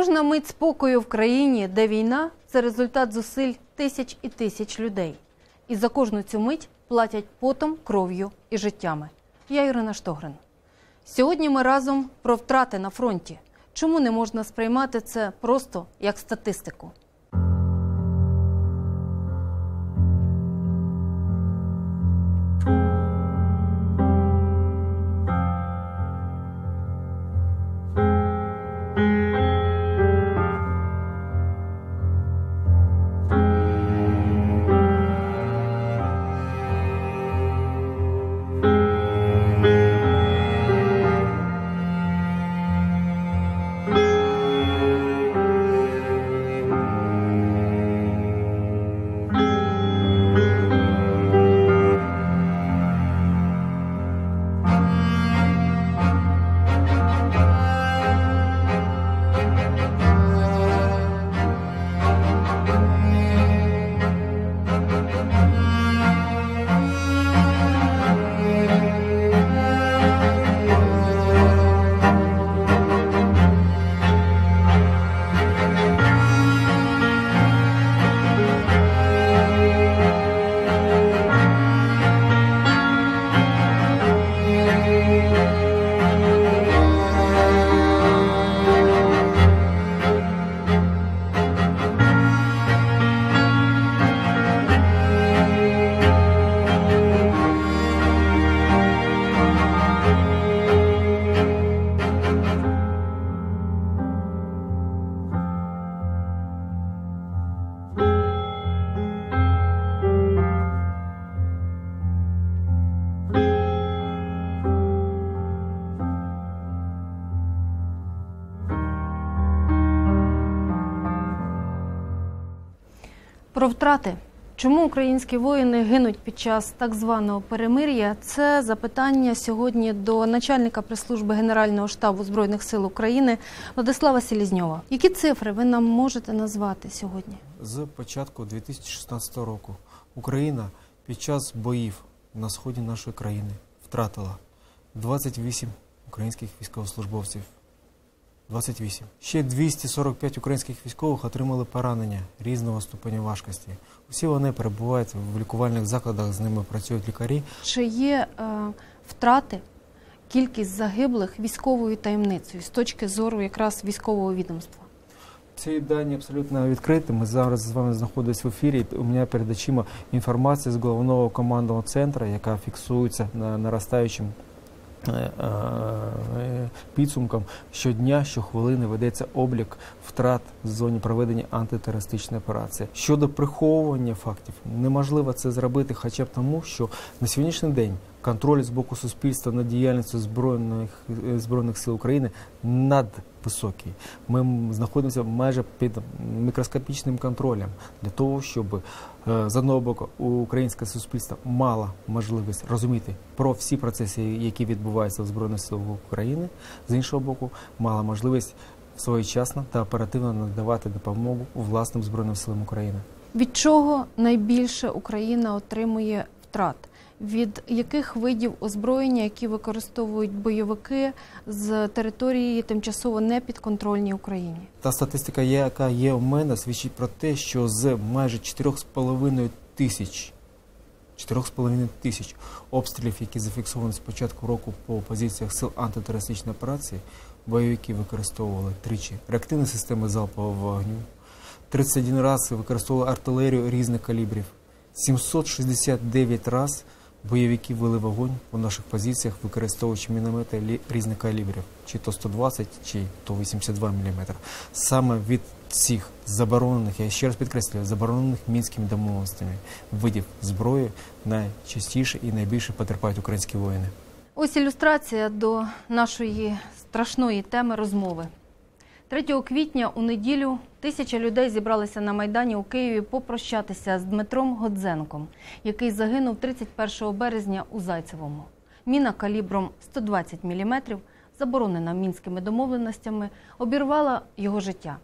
Кожна мить спокою в країні, де війна, це результат зусиль тисяч і тисяч людей. І за кожну цю мить платять потом, кров'ю і життями. Я Ірина Штогрин. Сьогодні ми разом про втрати на фронті. Чому не можна сприймати це просто як статистику? Втрати. Чому українські воїни гинуть під час так званого перемир'я? Це запитання сьогодні до начальника прес-служби Генерального штабу Збройних сил України Владислава Селізньова. Які цифри ви нам можете назвати сьогодні? З початку 2016 року Україна під час боїв на сході нашої країни втратила 28 українських військовослужбовців. 28. Ще 245 українських військових отримали поранення різного ступеня важкості. Усі вони перебувають в лікувальних закладах, з ними працюють лікарі. Чи є е, втрати, кількість загиблих військовою таємницею з точки зору якраз військового відомства? Ці дані абсолютно відкриті. Ми зараз з вами знаходимося в ефірі. У мене перед очима інформація з головного командного центру, яка фіксується на наростаючим е, е, підсумком. Щодня, щохвилини ведеться облік втрат в зоні проведення антитерористичної операції. Щодо приховування фактів, неможливо це зробити, хоча б тому, що на сьогоднішній день контроль з боку суспільства над діяльністю збройних е, збройних сил України надвисокий. Ми знаходимося майже під мікроскопічним контролем для того, щоб е, з одного боку українське суспільство мало можливість розуміти про всі процеси, які відбуваються в збройних силах України, з іншого боку, мала можливість своєчасно та оперативно надавати допомогу власним збройним силам України. Від чого найбільше Україна отримує втрат? Від яких видів озброєння, які використовують бойовики з території тимчасово непідконтрольній Україні? Та статистика, яка є у мене, свідчить про те, що з майже 4,5 тисяч 4,5 тисяч обстрілів, які зафіксовані з початку року по позиціях сил антитерористичної операції, бойовики використовували тричі реактивні системи залпового вогню, 31 раз використовували артилерію різних калібрів, 769 раз бойовики вели вогонь по наших позиціях, використовуючи міномети різних калібрів, чи то 120, чи то 82 мм. Саме від цих заборонених, я ще раз підкреслюю, заборонених мінськими домовленостями видів зброї найчастіше і найбільше потерпають українські воїни. Ось ілюстрація до нашої страшної теми розмови. 3 квітня у неділю тисяча людей зібралися на Майдані у Києві попрощатися з Дмитром Годзенком, який загинув 31 березня у Зайцевому. Міна калібром 120 мм, заборонена мінськими домовленостями, обірвала його життя.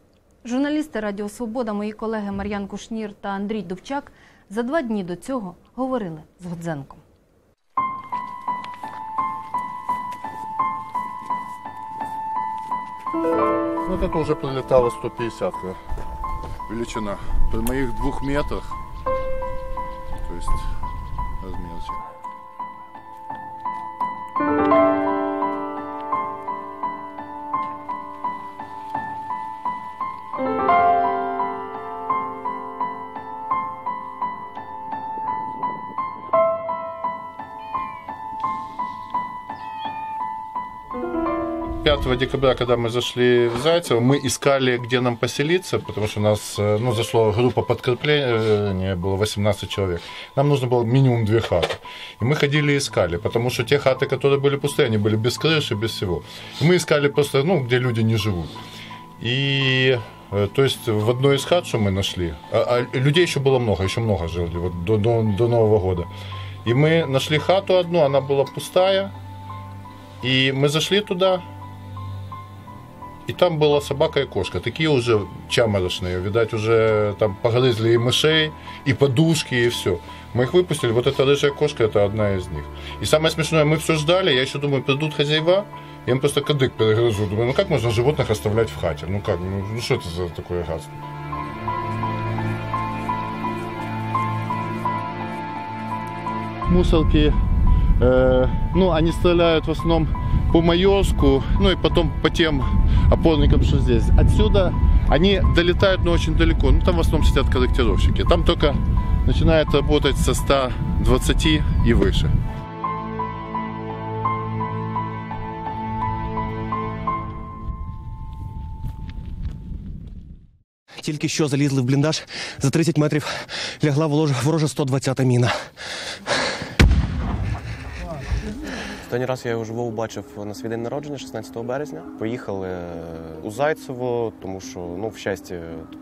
Журналісти Радіо Свобода, мої колеги Мар'ян Кушнір та Андрій Довчак за два дні до цього говорили з Годзенком. Ну, вот это уже прилетало 150. Э, величина. При моих двух метрах, то есть размер. 11 декабря, когда мы зашли в Зайцево, мы искали, где нам поселиться, потому что у нас э, ну, зашла группа подкрепления, было 18 человек. Нам нужно было минимум две хаты. И мы ходили и искали, потому что те хаты, которые были пустые, они были без крыши, без всего. И мы искали просто, ну, где люди не живут. И э, то есть в одной из хат, что мы нашли, а, а людей еще было много, еще много жили вот, до, до, до Нового года. И мы нашли хату одну, она была пустая. И мы зашли туда, и там была собака и кошка, такие уже чаморочные, видать, уже там погрызли и мышей, и подушки, и все. Мы их выпустили, вот эта рыжая кошка, это одна из них. И самое смешное, мы все ждали, я еще думаю, придут хозяева, я им просто кадык перегрызу. Думаю, ну как можно животных оставлять в хате? Ну как, ну, ну что это за такое гадство? Мусорки, э, ну, они стреляют в основном по Майорску, ну и потом по тем опорникам, что здесь. Отсюда они долетают, но очень далеко. Ну, там в основном сидят корректировщики. Там только начинает работать со 120 и выше. Тільки що залізли в бліндаж, за 30 метрів лягла ворожа, ворожа 120-та міна. Останній раз я його живо бачив на свій день народження, 16 березня. Поїхали е, у Зайцево, тому що ну, в щасті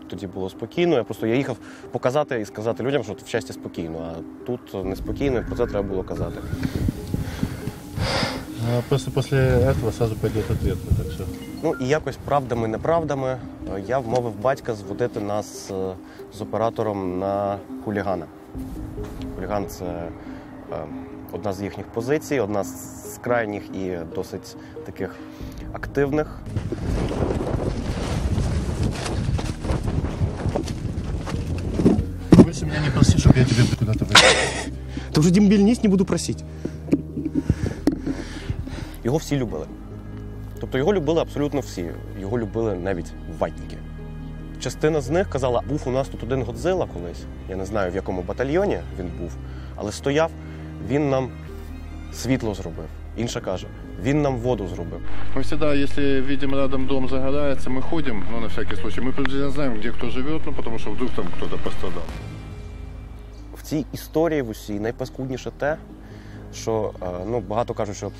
тоді було спокійно. Я просто я їхав показати і сказати людям, що в щасті спокійно, а тут неспокійно, і про це треба було казати. Просто после этого сразу пойдет ответка, так что. Ну і якось правдами, неправдами е, я вмовив батька зводити нас е, з оператором на хулігана. Хуліган це е, одна з їхніх позицій, одна з крайніх і досить таких активних. Больше меня не проси, чтобы я тебе куда-то вывел. Та вже дембільність не буду просити. Його всі любили. Тобто його любили абсолютно всі. Його любили навіть ватники. Частина з них казала, був у нас тут один Годзила колись. Я не знаю, в якому батальйоні він був, але стояв, він нам світло зробив. Інша каже, він нам воду зробив. Мы всегда, если видим рядом дом загорается, мы ходим, ну, на всякий случай. Мы приблизительно знаем, где кто живет, ну, потому что вдруг там кто-то пострадал. в цій історії в усій найпаскудніше те, що е, ну, багато кажуть, що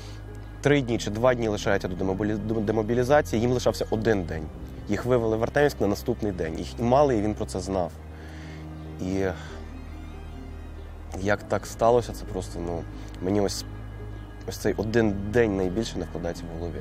три дні чи два дні лишаються до демобілі- до демобілізації, їм лишався один день. Їх вивели в Артемівськ на наступний день. Їх і мали, і він про це знав. І як так сталося, це просто ну, мені ось, ось цей один день найбільше не вкладається в голові.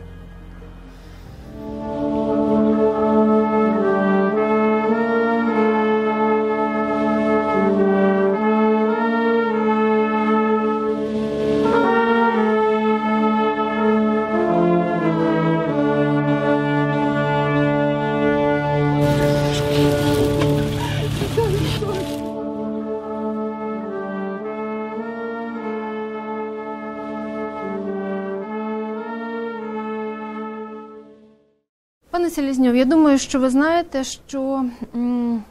Пане Селізньов, я думаю, що ви знаєте, що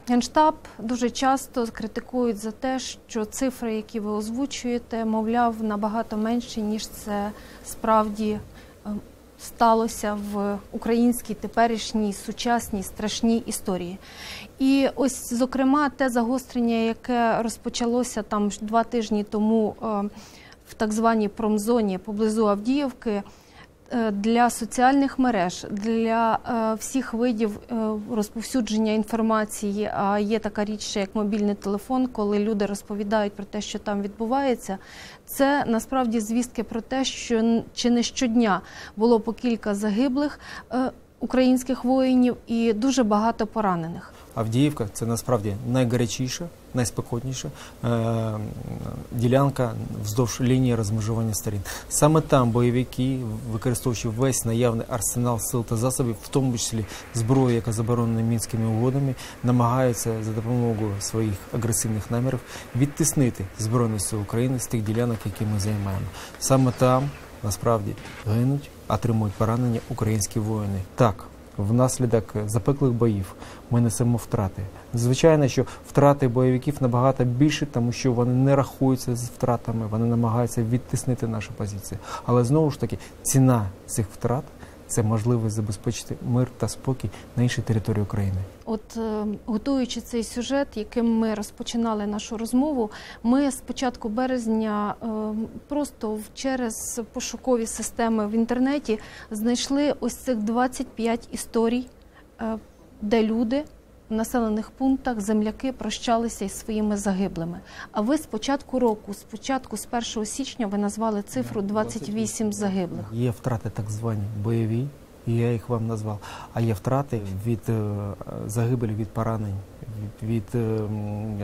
Генштаб дуже часто критикують за те, що цифри, які ви озвучуєте, мовляв, набагато менші, ніж це справді е, сталося в українській теперішній сучасній страшній історії. І ось, зокрема, те загострення, яке розпочалося там два тижні тому е, в так званій промзоні поблизу Авдіївки. Е, Для соціальних мереж, для е, всіх видів е, розповсюдження інформації, а є така річ, як мобільний телефон, коли люди розповідають про те, що там відбувається, це насправді звістки про те, що чи не щодня було по кілька загиблих. Українських воїнів і дуже багато поранених. Авдіївка це насправді найгарячіша, найспекотніша ділянка вздовж лінії розмежування сторін. Саме там бойовики, використовуючи весь наявний арсенал сил та засобів, в тому числі зброю, яка заборонена мінськими угодами, намагаються за допомогою своїх агресивних намірів відтиснити збройні сили України з тих ділянок, які ми займаємо. Саме там насправді гинуть, отримують поранення українські воїни. Так. Внаслідок запеклих боїв ми несемо втрати. Звичайно, що втрати бойовиків набагато більше, тому що вони не рахуються з втратами, вони намагаються відтиснити наші позиції. Але знову ж таки, ціна цих втрат це можливість забезпечити мир та спокій на іншій території України. От е, готуючи цей сюжет, яким ми розпочинали нашу розмову, ми з початку березня е, просто через пошукові системи в інтернеті знайшли ось цих 25 історій, е, де люди населених пунктах земляки прощалися із своїми загиблими. А ви з початку року, з початку з 1 січня, ви назвали цифру 28 загиблих. Є втрати так звані бойові, і я їх вам назвав. А є втрати від е, загибелі від поранень, від, від е,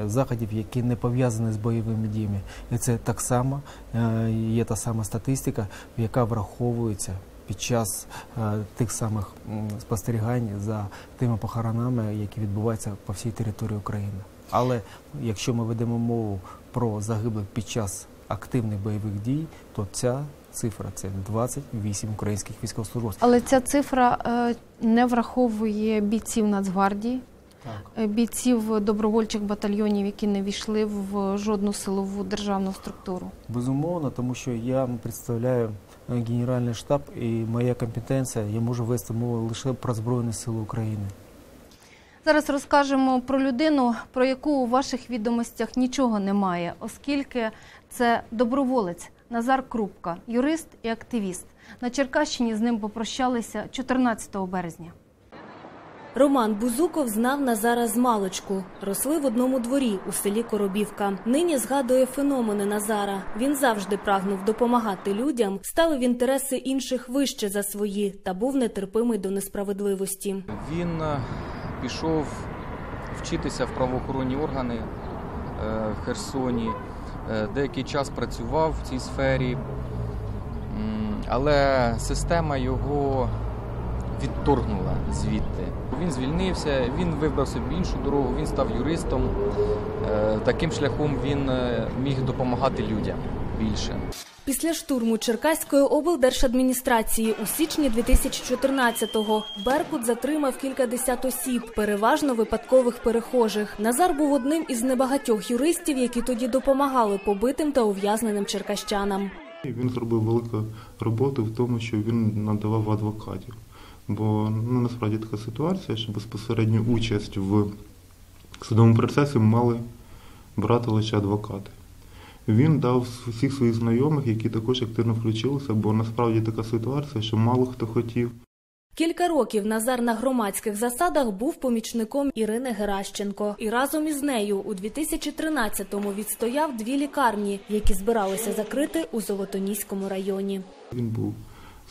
заходів, які не пов'язані з бойовими діями. І це так само е, є та сама статистика, яка враховується під час е, тих самих спостерігань за тими похоронами, які відбуваються по всій території України. Але якщо ми ведемо мову про загиблих під час активних бойових дій, то ця цифра це 28 українських військовослужбовців. Але ця цифра е, не враховує бійців Нацгвардії, Так. е, бійців добровольчих батальйонів, які не війшли в жодну силову державну структуру. Безумовно, тому що я представляю Генеральний штаб і моя компетенція, я можу вести мову лише про Збройні Сили України. Зараз розкажемо про людину, про яку у ваших відомостях нічого немає, оскільки це доброволець Назар Крупка, юрист і активіст. На Черкащині з ним попрощалися 14 березня. Роман Бузуков знав Назара з маличку. Росли в одному дворі у селі Коробівка. Нині згадує феномени Назара. Він завжди прагнув допомагати людям, ставив інтереси інших вище за свої та був нетерпимий до несправедливості. Він е, пішов вчитися в правоохоронні органи е, в Херсоні. Е, Деякий час працював в цій сфері, але система його відторгнула звідти. Він звільнився, він вибрав собі іншу дорогу, він став юристом. Е, Таким шляхом він е, міг допомагати людям більше. Після штурму Черкаської облдержадміністрації у січні 2014-го Беркут затримав кількадесят осіб, переважно випадкових перехожих. Назар був одним із небагатьох юристів, які тоді допомагали побитим та ув'язненим черкащанам. Він зробив велику роботу в тому, що він надавав адвокатів. Бо ну, насправді така ситуація, що безпосередню участь в судовому процесі мали брати лише адвокати. Він дав всіх своїх знайомих, які також активно включилися, бо насправді така ситуація, що мало хто хотів. Кілька років Назар на громадських засадах був помічником Ірини Геращенко. І разом із нею у 2013-му відстояв дві лікарні, які збиралися закрити у Золотоніському районі. Він був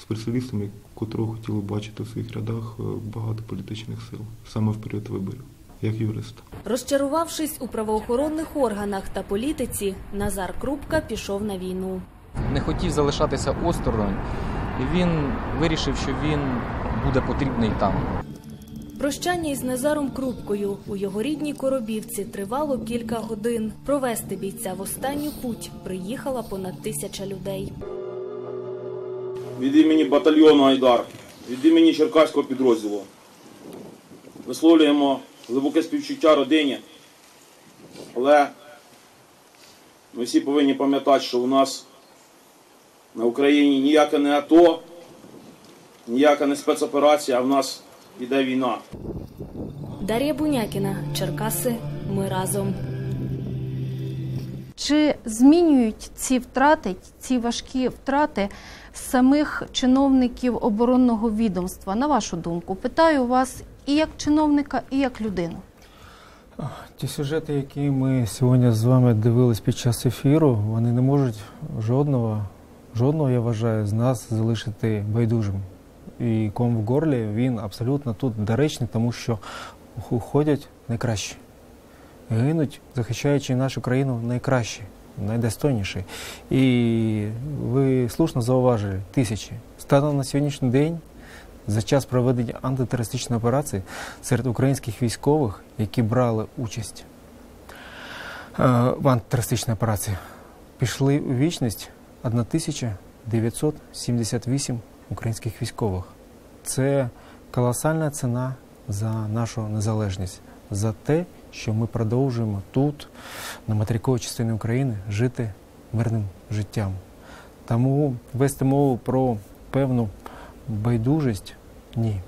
спеціалістом, котрого хотіли бачити в своїх рядах е, багато політичних сил, саме в період виборів, як юрист. Розчарувавшись у правоохоронних органах та політиці, Назар Крупка пішов на війну. Не хотів залишатися осторонь, і він вирішив, що він буде потрібний там. Прощання із Назаром Крупкою у його рідній Коробівці тривало кілька годин. Провести бійця в останню путь приїхала понад тисяча людей. Від імені батальйону Айдар, від імені Черкаського підрозділу. Висловлюємо глибоке співчуття родині, але ми всі повинні пам'ятати, що у нас на Україні ніяке не АТО, ніяка не спецоперація, а в нас іде війна. Дар'я Бунякіна, Черкаси. Ми разом. Чи змінюють ці втрати, ці важкі втрати самих чиновників оборонного відомства? На вашу думку, питаю вас і як чиновника, і як людину. Ті сюжети, які ми сьогодні з вами дивились під час ефіру, вони не можуть жодного, жодного, я вважаю, з нас залишити байдужим. і ком в горлі, він абсолютно тут доречний, тому що уходять найкращі. Гинуть, захищаючи нашу країну найкращі, найдостойніші. І ви слушно зауважили, тисячі. Станом на сьогоднішній день, за час проведення антитерористичної операції серед українських військових, які брали участь е, в антитерористичній операції, пішли у вічність 1978 українських військових. Це колосальна ціна за нашу незалежність, за те, що ми продовжуємо тут, на материковій частині України, жити мирним життям. Тому вести мову про певну байдужість ні.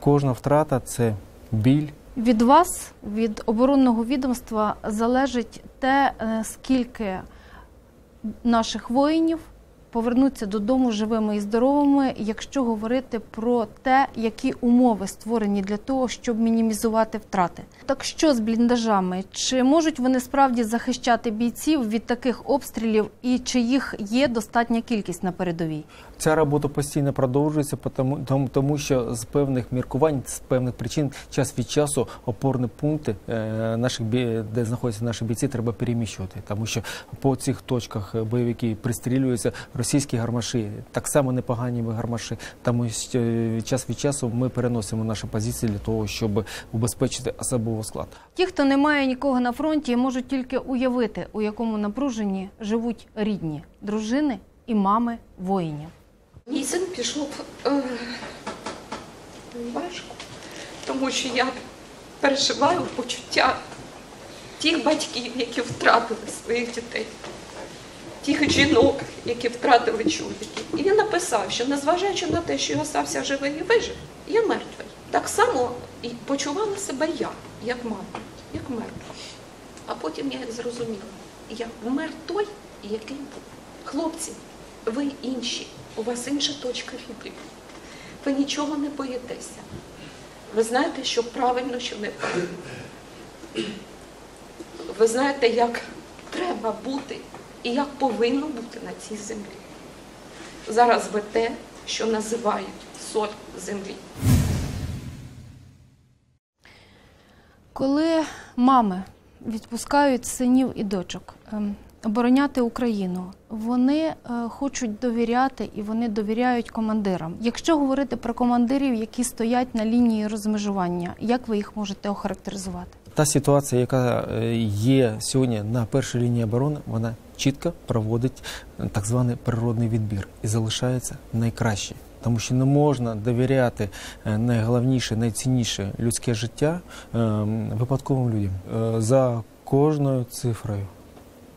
Кожна втрата це біль, Від вас, від оборонного відомства, залежить те, е, скільки наших воїнів повернуться додому живими і здоровими, якщо говорити про те, які умови створені для того, щоб мінімізувати втрати. Так що з бліндажами? Чи можуть вони справді захищати бійців від таких обстрілів, і чи їх є достатня кількість на передовій? Ця робота постійно продовжується, тому, тому, тому що з певних міркувань, з певних причин, час від часу опорні пункти е, наших де знаходяться наші бійці, треба переміщувати, тому що по цих точках бойовики пристрілюються російські гармаші, так само непогані гармаші. Тому е, час від часу ми переносимо наші позиції для того, щоб убезпечити особовий склад. Ті, хто не має нікого на фронті, можуть тільки уявити, у якому напруженні живуть рідні дружини і мами воїнів. Мій син пішов е, важко, тому що я переживаю почуття тих батьків, які втратили своїх дітей, тих жінок, які втратили чоловіків. І він написав, що незважаючи на те, що я стався живий і вижив, я мертвий. Так само і почувала себе я, як мама, як мертва. А потім я зрозуміла, я вмер той, який був. Хлопці, ви інші, у вас інша точка відліку. Ви нічого не боїтеся. Ви знаєте, що правильно, що неправильно. Ви знаєте, як треба бути і як повинно бути на цій землі. Зараз ви те, що називають соль землі. Коли мами відпускають синів і дочок ем, обороняти Україну, вони е, хочуть довіряти і вони довіряють командирам. Якщо говорити про командирів, які стоять на лінії розмежування, як ви їх можете охарактеризувати? Та ситуація, яка е, є сьогодні на першій лінії оборони, вона чітко проводить е, так званий природний відбір і залишається найкраще. Тому що не можна довіряти е, найголовніше, найцінніше людське життя випадковим людям. За кожною цифрою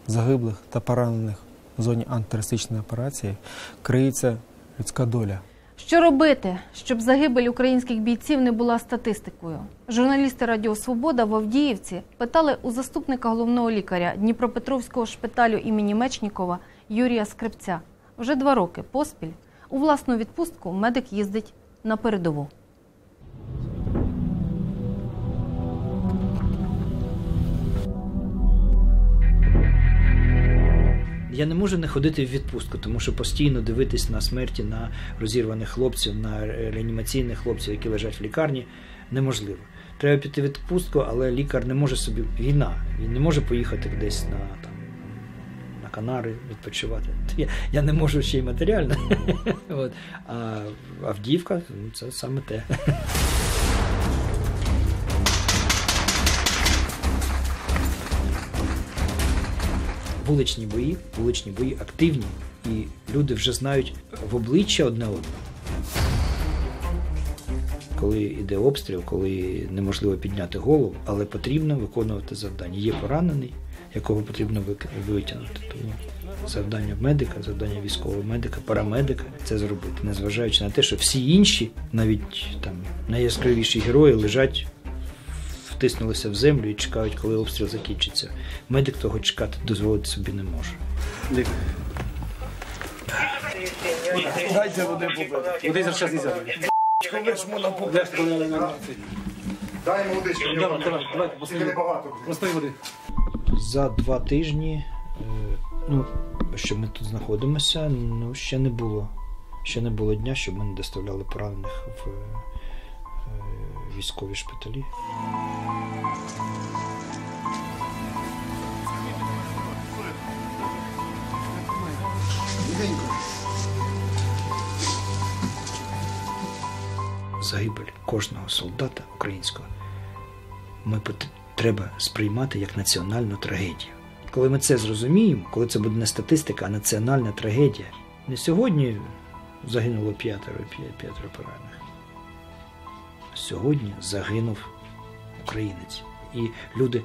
загиблих та поранених в зоні антитерористичної операції криється людська доля. Що робити, щоб загибель українських бійців не була статистикою? Журналісти Радіо Свобода в Авдіївці питали у заступника головного лікаря Дніпропетровського шпиталю імені Мечнікова Юрія Скрипця. Вже два роки поспіль у власну відпустку медик їздить на передову. Я не можу не ходити в відпустку, тому що постійно дивитись на смерті на розірваних хлопців, на реанімаційних хлопців, які лежать в лікарні, неможливо. Треба піти в відпустку, але лікар не може собі війна. Він не може поїхати десь на там на Канари відпочивати. Я, я не можу ще й матеріально. От. А Авдіївка ну, це саме те. Вуличні бої, вуличні бої активні, і люди вже знають в обличчя одне одного. Коли йде обстріл, коли неможливо підняти голову, але потрібно виконувати завдання. Є поранений, якого потрібно витягнути. Тому завдання медика, завдання військового медика, парамедика це зробити, незважаючи на те, що всі інші, навіть там найяскравіші герої, лежать, втиснулися в землю і чекають, коли обстріл закінчиться. Медик того чекати дозволити собі не може. Дай За два тижні, е, ну, що ми тут знаходимося, ну, ще не було. Ще не було дня, щоб ми не доставляли поранених в е, військові шпиталі. Загибель кожного солдата українського ми треба сприймати як національну трагедію. Коли ми це зрозуміємо, коли це буде не статистика, а національна трагедія. Не сьогодні загинуло п'ятеро, п'ятеро поранених. Сьогодні загинув українець. І люди,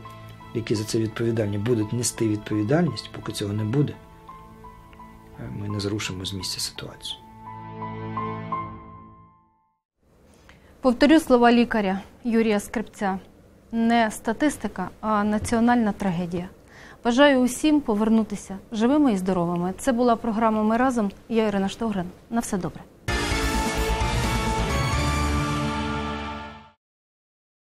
які за це відповідальні, будуть нести відповідальність, поки цього не буде, е, ми не зрушимо з місця ситуацію. Повторю слова лікаря Юрія Скрипця. Не статистика, а національна трагедія. Бажаю усім повернутися живими і здоровими. Це була програма Ми разом. Я Ірина Штогрин. На все добре.